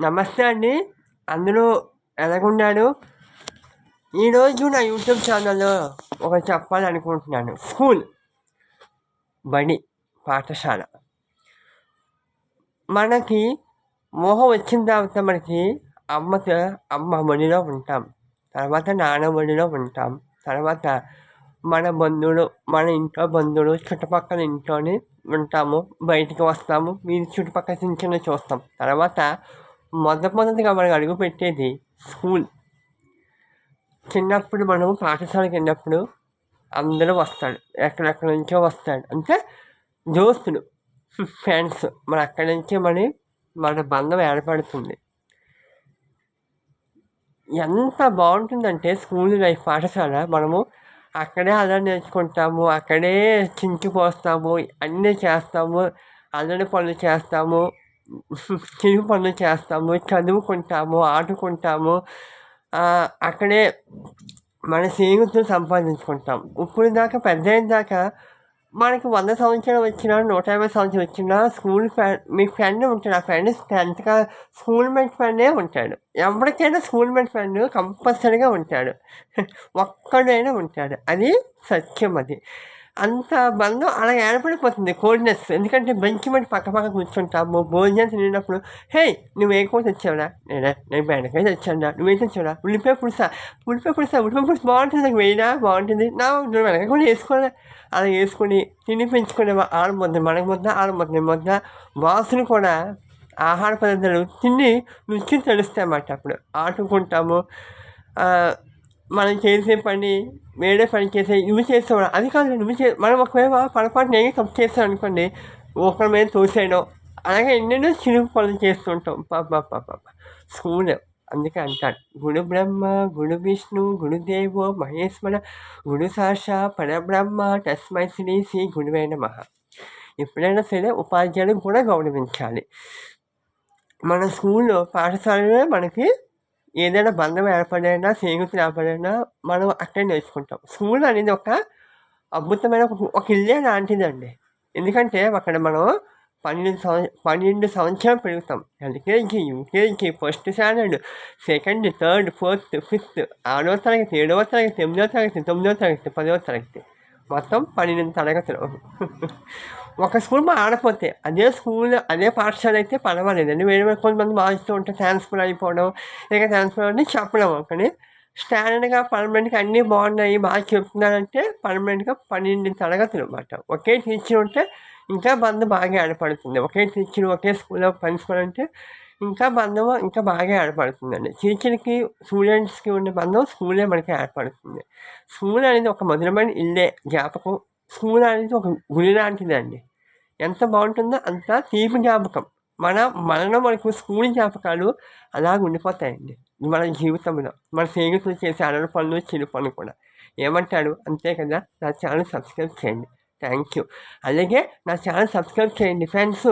నమస్తే అండి. అందరూ ఎలాగున్నాడు? ఈరోజు నా యూట్యూబ్ ఛానల్లో ఒక చెప్పాలనుకుంటున్నాను. స్కూల్ బడి పాఠశాల. మనకి మోహం వచ్చిన తర్వాత మనకి అమ్మతో అమ్మ బడిలో ఉంటాం. తర్వాత నాన్న బడిలో ఉంటాం. తర్వాత మన బంధువులు మన ఇంట్లో బంధువులు చుట్టుపక్కల ఇంట్లోని ఉంటాము. బయటికి వస్తాము. మీరు చుట్టుపక్కల చిన్న చిన్న చూస్తాం. తర్వాత మొదటిగా మనకు అడుగు పెట్టేది స్కూల్. చిన్నప్పుడు మనం పాఠశాలకు వెళ్ళినప్పుడు అందరూ వస్తాడు ఎక్కడెక్కడ నుంచో వస్తాడు అంటే దోస్తులు ఫ్రెండ్స్. మన అక్కడి నుంచి మన మన బంధం ఏర్పడుతుంది. ఎంత బాగుంటుందంటే స్కూల్ లైఫ్ పాఠశాల. మనము అక్కడే అలా నేర్చుకుంటాము. అక్కడే చించిపోస్తాము. అన్నీ చేస్తాము. అల్లరి పనులు చేస్తాము. చిరు పనులు చేస్తాము చదువుకుంటాము ఆడుకుంటాము. అక్కడే మన స్నేహితులు సంపాదించుకుంటాం. ఇప్పుడు దాకా పెద్ద దాకా మనకి వంద సంవత్సరాలు వచ్చినా నూట యాభై సంవత్సరాలు వచ్చినా స్కూల్ ఫ్రెండ్ మీ ఫ్రెండ్ ఉంటాడు. ఆ ఫ్రెండ్ టెన్త్గా స్కూల్ మేట్ ఫ్రెండే ఉంటాడు. ఎవరికైనా స్కూల్ మేట్ ఫ్రెండ్ కంపల్సరీగా ఉంటాడు. ఒక్కడైనా ఉంటాడు. అది సత్యం అది. అంత బంధం అలా ఏర్పడిపోతుంది కోల్డ్నెస్ ఎందుకంటే బెంచ్ మీద పక్క పక్క కూర్చుంటాము. భోజనం తినేటప్పుడు హే నువ్వు ఏ కూర తెచ్చావురా? నేనా? నేను బెండకాయ తెచ్చాను నువ్వేం తెచ్చావురా? ఉల్లిపాయ పులుసా. ఉల్లిపాయ పులుసా ఉల్లిపాయ పులుసు బాగుంటుంది నాకు. వేయడా బాగుంటుంది. నా నువ్వు వెనక కూడా వేసుకోరా? అలా వేసుకొని తిని పెంచుకునే ఆడబోద్ది మనకు ముద్ద ఆడబోద్ది ముద్ద వాసులు కూడా ఆహార పదార్థాలు తిని రుచి తెలుస్తాయి అన్నమాట అప్పుడు. ఆడుకుంటాము. మనం చేసే పని వేరే పని చేసే ఇవి చేస్తాం అది కాదు నువ్వు చే మనం ఒకవేళ పొరపాటు నేను తప్పు చేస్తాం అనుకోండి ఒకరి మీద తోసేయడం అలాగే ఎన్నెన్నో చిరుగు పనులు చేస్తుంటాం పాప పాప స్కూల్ అందుకే అంటాడు గుడు బ్రహ్మ గుడు విష్ణు గురుదేవో మహేశ్వర గుడు సాక్ష పరబ్రహ్మ తస్మై శ్రీ శ్రీ గురువైన మహా ఎప్పుడైనా సరే ఉపాధ్యాయులు కూడా గౌరవించాలి. మన స్కూల్లో పాఠశాలలో మనకి ఏదైనా బంధం ఏర్పడైనా స్నేహితులు ఏర్పడైనా మనం అక్కడే నేర్చుకుంటాం. స్కూల్ అనేది ఒక అద్భుతమైన ఒక ఇల్లే లాంటిదండి. ఎందుకంటే అక్కడ మనం పన్నెండు సంవ పన్నెండు సంవత్సరాలు పెరుగుతాం. LKG UKG first standard second third fourth fifth ఆరో తరగతి ఏడవ తరగతి ఎనిమిదవ తరగతి తొమ్మిదవ తరగతి పదవ తరగతి. మొత్తం పన్నెండు తరగతులు ఒక స్కూల్ మారపోతే అదే స్కూల్ అదే పాఠశాల అయితే పర్వాలేదండి వేరే వేరే కొంతమంది మారుస్తూ ఉంటే ట్రాన్స్ఫర్ అయిపోవడం లేక ట్రాన్స్ఫర్ అంటే చెప్పడం కానీ స్టాండర్డ్గా పర్మనెంట్గా అన్నీ బాగున్నాయి బాగా చెప్తున్నారంటే పర్మనెంట్గా పన్నెండు తరగతులు అనమాట ఒకే టీచర్ ఉంటే ఇంకా బంధం బాగా ఏర్పడుతుంది. ఒకే టీచర్ ఒకే స్కూల్లో ప్రిన్సిపల్ అంటే ఇంకా బంధం ఇంకా బాగా ఏర్పడుతుందండి. టీచర్కి స్టూడెంట్స్కి ఉండే బంధం స్కూలే మనకి ఏర్పడుతుంది. స్కూల్ అనేది ఒక మధురమైన ఇల్లే జ్ఞాపకం. స్కూల్ అనేది ఒక గుడి లాంటిదండి. ఎంత బాగుంటుందో అంత తీపి జ్ఞాపకం. మన మనలో మనకు స్కూల్ జ్ఞాపకాలు అలా ఉండిపోతాయండి. మన జీవితంలో మన స్నేహితులు చేసే అడవి పనులు చిరు పనులు కూడా. ఏమంటాడు? అంతే కదా? నా ఛానల్ సబ్స్క్రైబ్ చేయండి. థ్యాంక్ యూ అలాగే నా ఛానల్ సబ్స్క్రైబ్ చేయండి ఫ్రెండ్స్.